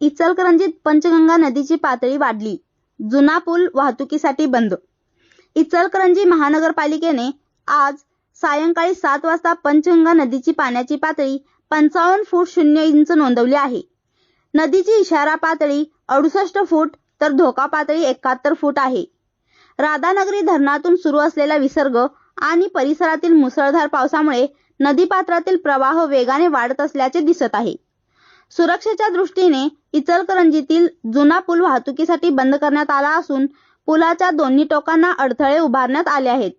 इचलकरंजीत पंचगंगा नदीची पातळी वाढली. जुना पूल वाहतुकीसाठी बंद. इचलकरंजी महानगरपालिकेने आज सायंकाळी सात वाजता पंचगंगा नदीची पाण्याची पातळी पंचावन्न फूट शून्य इंच नोंदवली आहे. नदीची इशारा पातळी अडुसष्ट फूट तर धोका पातळी एकाहत्तर फूट आहे. राधानगरी धरणातून सुरू असलेला विसर्ग आणि परिसरातील मुसळधार पावसामुळे नदीपात्रातील प्रवाह वेगाने वाढत असल्याचे दिसत आहे. सुरक्षेच्या दृष्टीने इचलकरंजीतील जुना पूल वाहतुकीसाठी बंद करण्यात आला असून पुलाच्या दोन्ही टोकांना अडथळे उभारण्यात आले आहेत.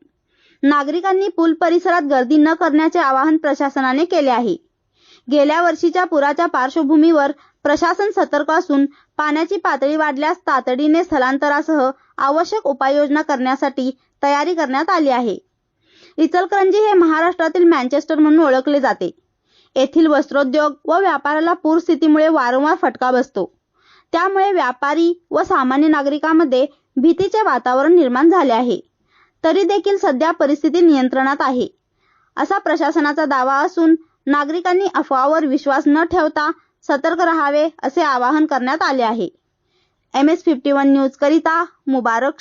नागरिकांनी पूल परिसरात गर्दी न करण्याचे आवाहन प्रशासनाने केले आहे. गेल्या वर्षीच्या पुराच्या पार्श्वभूमीवर प्रशासन सतर्क असून पाण्याची पातळी वाढल्यास तातडीने स्थलांतरासह आवश्यक उपाययोजना करण्यासाठी तयारी करण्यात आली आहे. इचलकरंजी हे महाराष्ट्रातील मँचेस्टर म्हणून ओळखले जाते. येथील वस्त्रोद्योग व व्यापाराला पूर स्थितीमुळे वारंवार फटका बसतो. त्यामुळे व्यापारी व सामान्य नागरिकांमध्ये भीतीचे वातावरण निर्माण झाले आहे. तरी देखील सध्या परिस्थिती नियंत्रणात आहे. असा प्रशासनाचा दावा असून नागरिकांनी अफवावर विश्वास न ठेवता सतर्क राहावे असे आवाहन करण्यात आले आहे. M S fifty one news करिता मुबारक